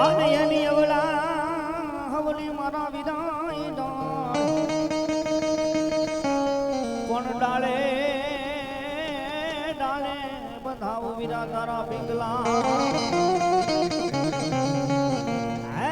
આને એની મારા વિદાય કોણ ડાળે ડાળે બંધાવ વીરા તારા પિંગલા. હે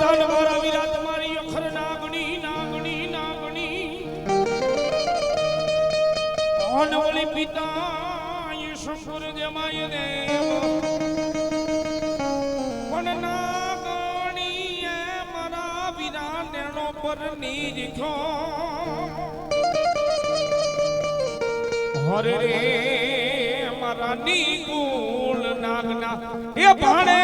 માતાને મારા વીરા તમારી અખર નાગણી નાગણી નાગણી. ઓન વળી પિતા એ શંકર જમાય દેવ પણ નાગણી એ મારા નાગના. એ ભાણે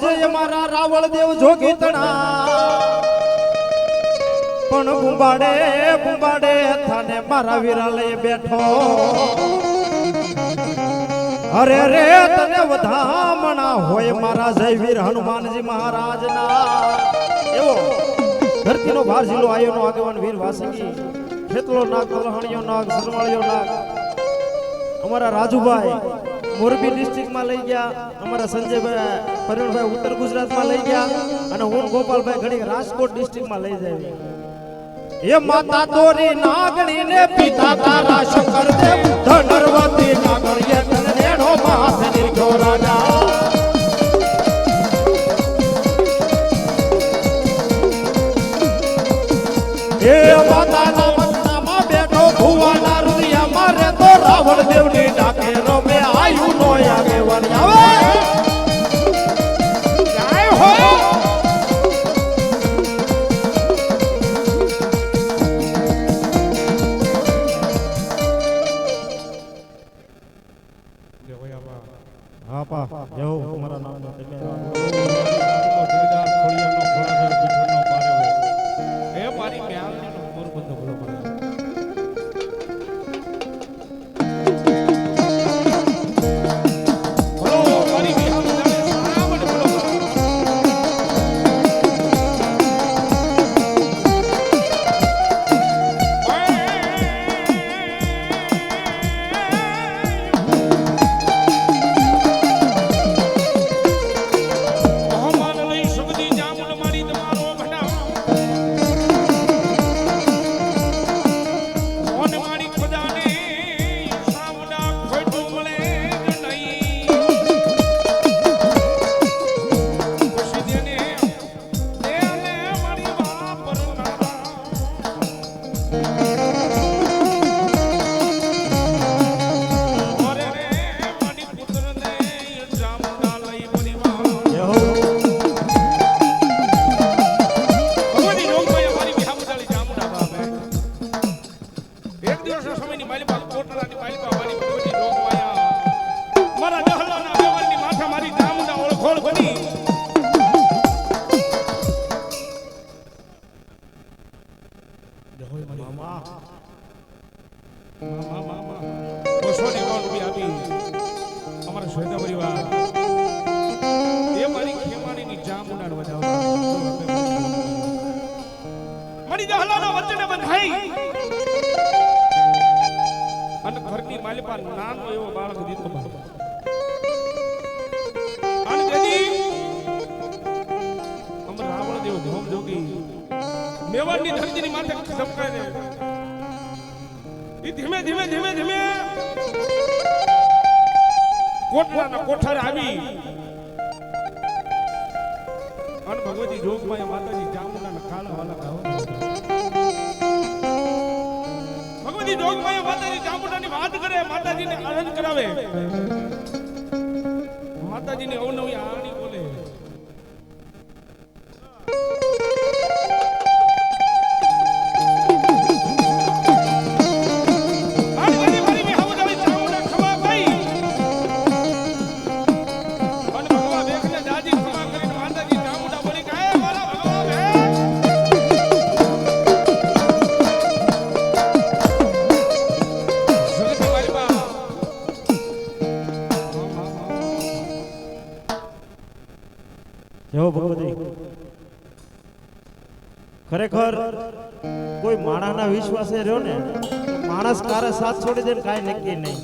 સાંભળજે મારા રાવળ દેવ જોગી તણા પણ બુંબાડે બુંબાડે થાને મારા વીરા લઈ બેઠો. અરે રે, તને વધામણા હોય મારા જયવીર હનુમાનજી મહારાજના. એવો ધરતીનો ભાર જિલ્લો આયોનો આગેવાન વીર વાસંગી, ખેતલો નાગ કલહણીયો નાગ સરવાળિયો નાગ. અમારા રાજુભાઈ મોરબી ડિસ્ટ્રિક્ટમાં લઈ ગયા. અમારા સંજયભાઈ, પરવીણભાઈ ઉત્તર ગુજરાતમાં લઈ ગયા. અને હું ગોપાલભાઈ ઘડી રાજકોટ ડિસ્ટ્રિક્ટમાં લઈ જાય એ માતા તોરી નાગણી ને પિતા તારા શંકર દેવ, ધનરવતી નાગણીએ તને માથે નિર્ઘો રાજા. એ માતાના હા પા જય મારા નામનો તમે મારી દહલાના વચ્ચેને બંધાઈ અને ઘરની માલિપા નાનો એવો બાળક દીધો. અને તેથી અમ રાવણ દેવ ધોમ જોગી મેવાડની ધરતીની માથે ધબકાય દે ઈ ધીમે ધીમે ધીમે ધીમે કોટલાના કોઠારે આવી. અને ભગવતી જોગમાં માતાજી જામુના જોગમાયા માતાજી ચામુંડાની વાત કરે માતાજીને આનંદ કરાવે. માતાજીની અવનવી આણી ભગવતી. ખરેખર કોઈ માણાના વિશ્વાસે રહ્યો ને માણસ કારે સાથ છોડી દે કાંઈ નક્કી નહીં.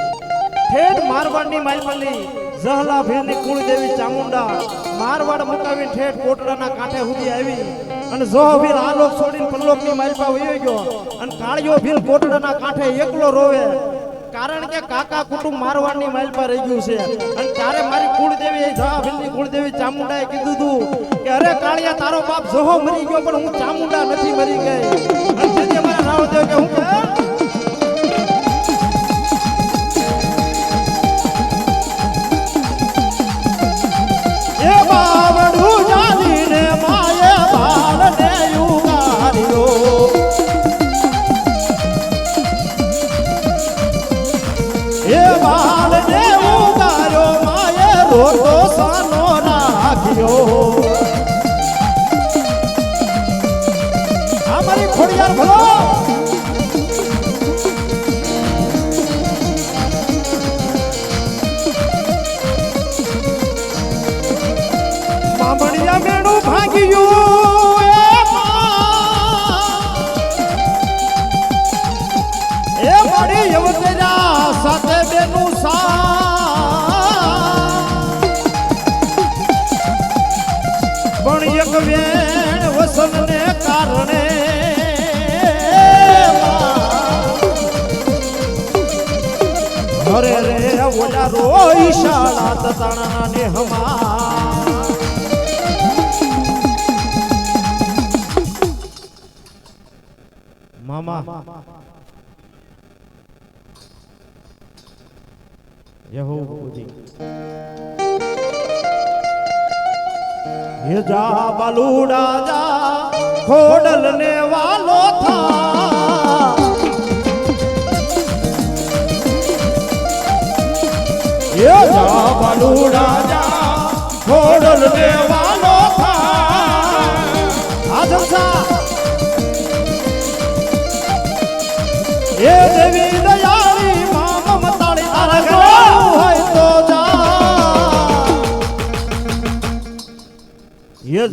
ઠેઠ મારવાડની માલમલી જહલા ભીલની કુળદેવી ચામુંડા મારવાડ મુકાવી ઠેઠ કોટડાના કાંઠે સુધી આવી. અને જોહ આ આલોક છોડીને પલ્લોકની માલપા વયો ગયો. અને કાળિયો ભીલ કોટડાના કાંઠે એકલો રોવે. કારણ કે કાકા કુટુંબ મારવાડની માલપા રહી ગયું છે. અને ત્યારે મારી કુળદેવી જહા ભીલની કુળદેવી ચામુંડાએ કીધું તું કે, અરે કાળિયા, તારો બાપ જોહો મરી ગયો, પણ હું ચામુંડા નથી મરી ગઈ. અને અમારા રાવદેવ કે, હું પણ એક વેણ વસનને કારણે અરે રે ઓલા રોઈ શાળા તતાણા ને હમા મામા. યહોવજી હે જા બલુડા જા ખોડલ ને વાલો થા. હે જા બલુડા જા ખોડલ ને વાલો થા. આ જલસા એ દેવી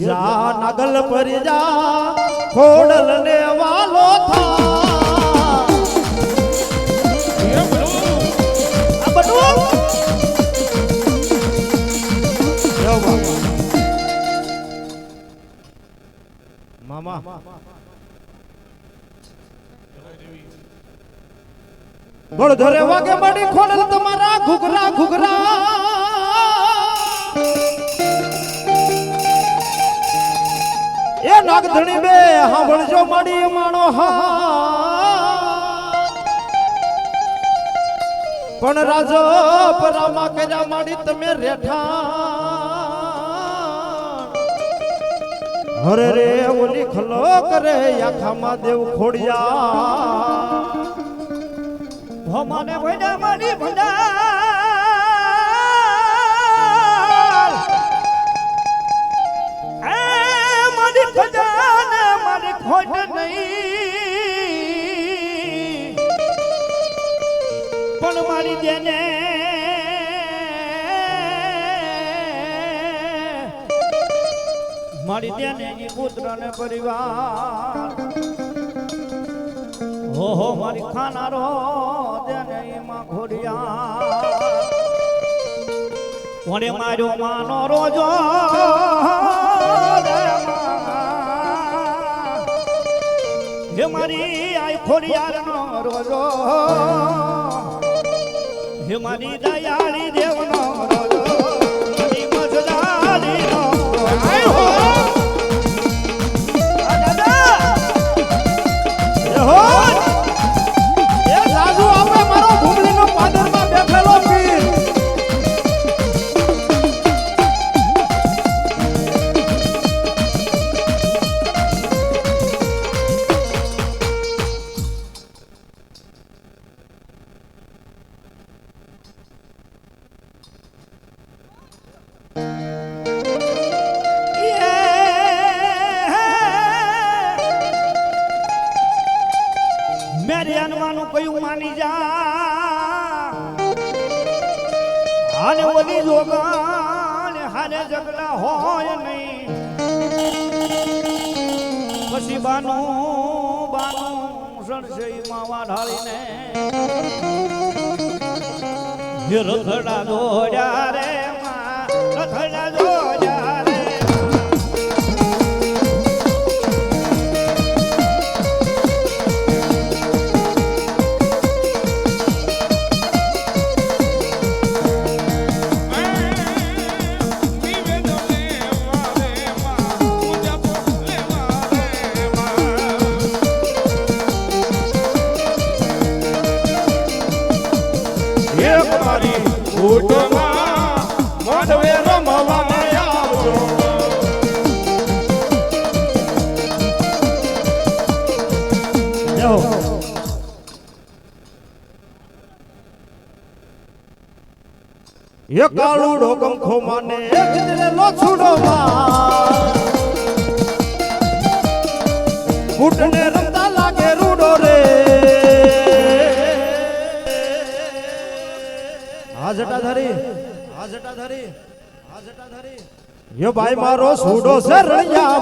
જા નગલ પરી જા ખોડલ ને વાલો થા. મામા બળધરે વાગે માડી ખોડલ તમારા ઘુઘરા ઘુઘરા નાગધણી બે, સાંભળજો માડી માણો હા પણ રાજો પરામા કર્યા માડી તમે રેઠા. હરે રે, ઓલી ખલો કરે આખામાં દેવ ખોડિયા. ભમાને ભૈડા મારી ભંડાર. ખજાને મારી ખોટ નહીં. પણ મારી જેને મારી જેને ઈ પુત્ર ને પરિવાર. હો હો મારી ખાનારો દેને એમાં ઘોડિયા. કોને માર્યો માનો રોજો? મારી આય ખોડિયાર નો રોજો. હે મારી દયાળી દેવ નો રોજો. મેરે અનવાનું કયું માની જા? અને ઓલી જોગાન હારે જગલા હોય નહીં. પછી બાનું બાનું સણસઈ માવા ઢાળીને રથડા દોડ્યા રે એ કાળુડો ગમખો માને. એક દિલે લો છૂડો માં ઊંટને રમતા લાગે રૂડો રે. હા જટાધારી હા જટાધારી હા જટાધારી યો ભાઈ મારો સૂડો છે રણિયા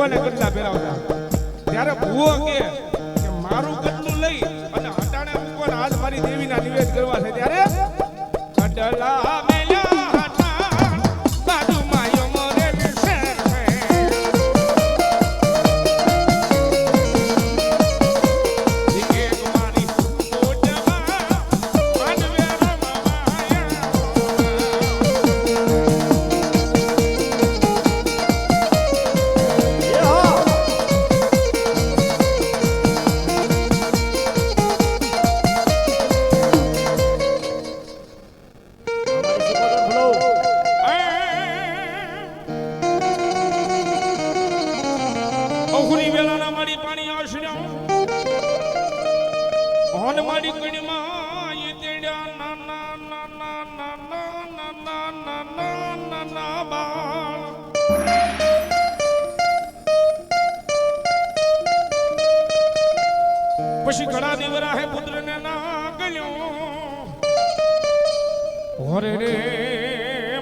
ભૂવાને કડલા પહેરાવતા. ત્યારે ભૂવો કે મારું કડલું લઈ અને હટાણે મૂકવાના હાથ મારી દેવીના નિવેદ કરવા છે. ત્યારે આશર્યા હોન મારી કણીમાં એ તેડ્યા નાના નાના નાના નાના નાના નાના બાળ પછી ઘણા દીવરા હે પુત્રને ના ગયો હોરે રે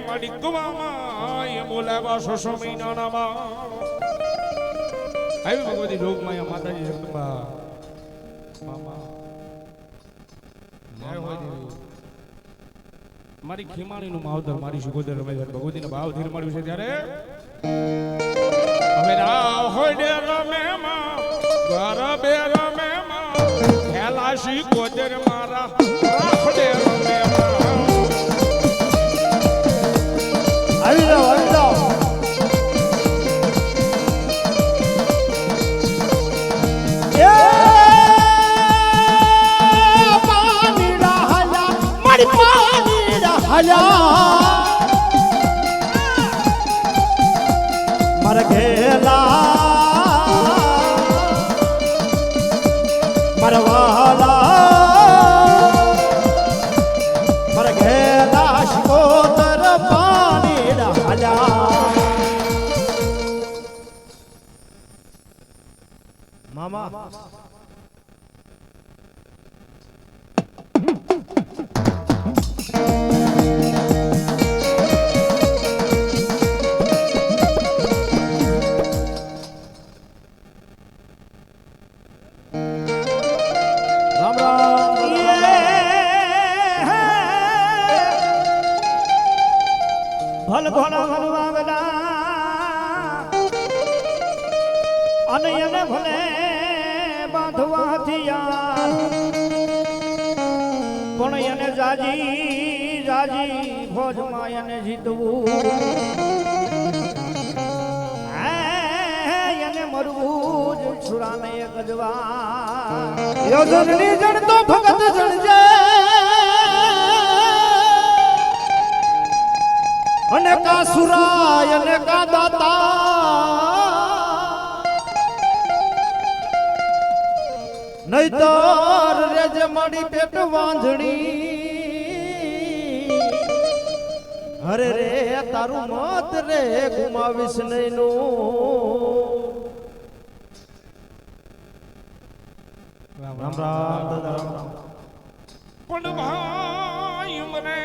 માડી કવામાં એ બોલાવા સોસો મહિનાના બાળ આવી ભગવતી લોકમાયા માતાજી જગદંબા મામા. મારી ખીમાણીનું માવતર મારી સુગોદર રમેશ ભગવતીને ભાવ ધીર મળ્યું છે ત્યારે. હવે રાવ હોય રમે માં ઘર બે રમે માં. ખેલાશી ગોદર મારા હાલા. મારા ઘેલા એને મરવું જ છુરાને ગજવા યોજનની જણ તો ભગત જણજે અને કા સુરાય અને કા દાતા. નહીતર રેજે મારી પેટ વાંજણી. અરે રે તારું મત રે ગુમાવીશ નહીં નું રામ રામ દાદા રામ રામ પણ ભાઈ મને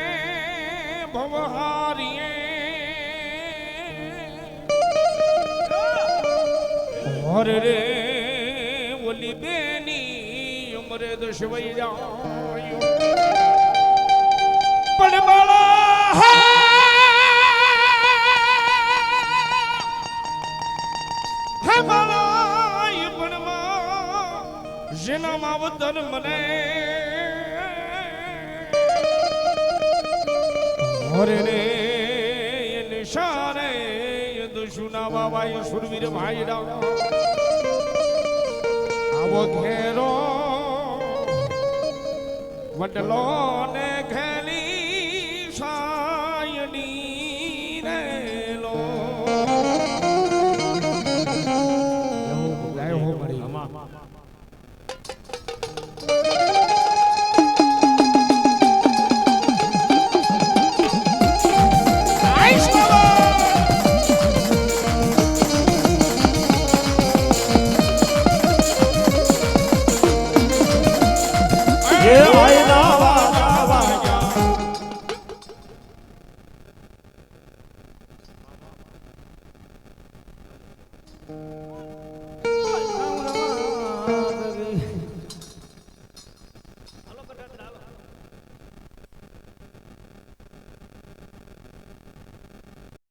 ભવહારીએ હરે રે ઓલી બેની ઉમરે દશવૈયા પણ મારા જેના માવતર મને. હરે રે નિશારે દુશુના બાબા એ સુરવીર ભાઈડા આવો ઘેરો વડલો